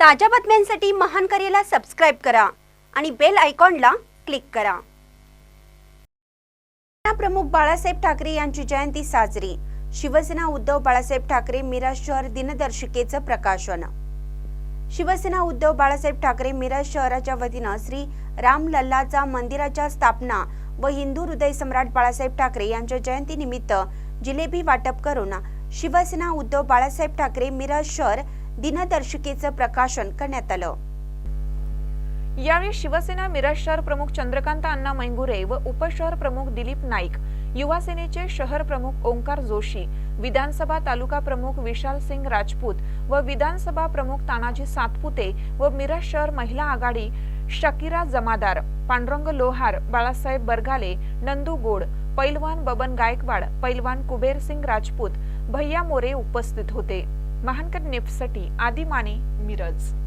ताज्या बातम्यांसाठी महान करेला सबस्क्राईब करा आणि बेल आयकॉनला क्लिक करा. प्रमुख बाळासाहेब ठाकरे यांची जयंती साजरी. शिवसेना उद्धव बाळासाहेब ठाकरे मिराज शहर दिनदर्शिकेचं प्रकाशन. शिवसेना उद्धव बाळासाहेब ठाकरे मिरज शहराच्या वतीनं श्री राम लल्लाचा मंदिराच्या स्थापना व हिंदू हृदय सम्राट बाळासाहेब ठाकरे यांच्या जयंतीनिमित्त जिलेबी वाटप करून शिवसेना उद्धव बाळासाहेब ठाकरे मिरज शहर दिनदर्शिकेचं प्रकाशन करण्यात आलं. यावेळी शिवसेना मिरज शहर प्रमुख चंद्रकांत अण्णा मैंगुरे व उपशहर प्रमुख दिलीप नाईक युवा सेनेचे शहर प्रमुख ओंकार जोशी विधानसभा तालुका प्रमुख विशाल सिंग राजपूत व विधानसभा प्रमुख तानाजी सातपुते व मिरज शहर महिला आघाडी शकीरा जमादार पांडुरंग लोहार बाळासाहेब बरगाले नंदू गोड पैलवान बबन गायकवाड पैलवान कुबेर सिंग राजपूत भैया मोरे उपस्थित होते. महानकर निफ्टसाठी आदी माने मिरज.